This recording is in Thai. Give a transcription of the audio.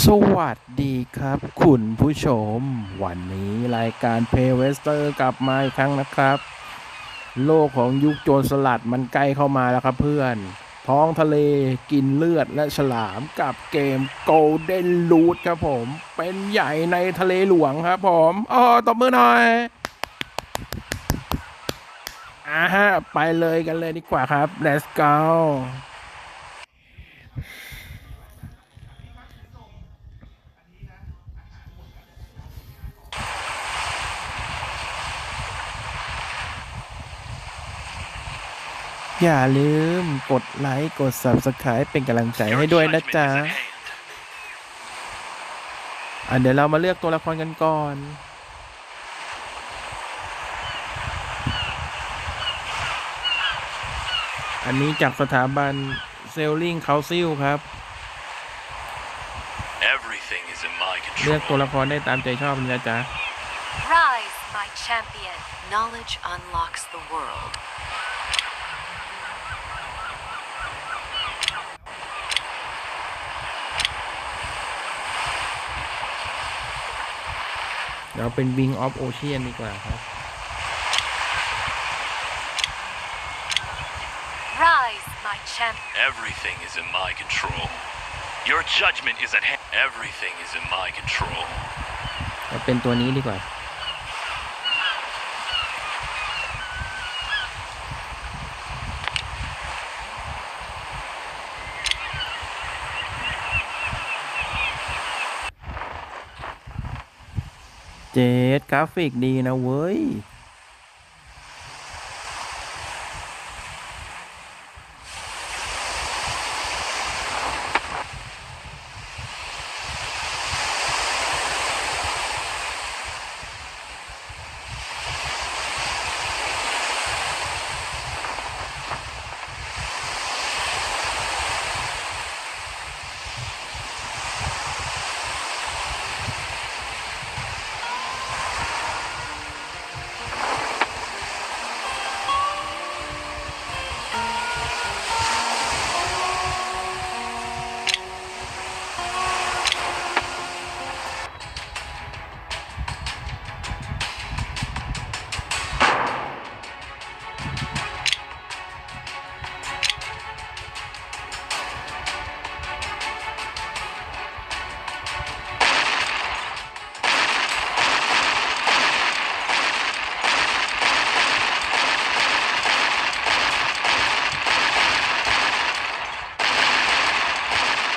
สวัสดีครับ คุณผู้ชม วันนี้รายการเพเวสเตอร์กลับมาอีกครั้งนะครับ โลกของยุคโจรสลัดมันใกล้เข้ามาแล้วครับเพื่อน ท้องทะเลกินเลือดและฉลามกับเกม Golden Loot ครับผม เป็นใหญ่ในทะเลหลวงครับผมอ๋อตบมือหน่อยอ่าฮะไปเลยกันเลยดีกว่าครับ let's go อย่าลืมกดไลค์ กด Subscribe เป็นกำลังใจให้ด้วยนะจ๊ะอะเดี๋ยวเรามาเลือกตัวละครกันก่อนอันนี้จากสถาบันเซลลิงเคาซิลครับ Everything is in my เลือกตัว control. ละครได้ตามใจชอบเลยนะจ๊ะ Rise, my champion. Knowledge unlocks the world. เราเป็น Wing of Ocean ดีกว่าครับ Rise, my champion. Everything is in my control. Your judgment is at hand. Everything is in my control. เราเป็นตัวนี้ดีกว่า เจดกราฟิกดีนะเว้ย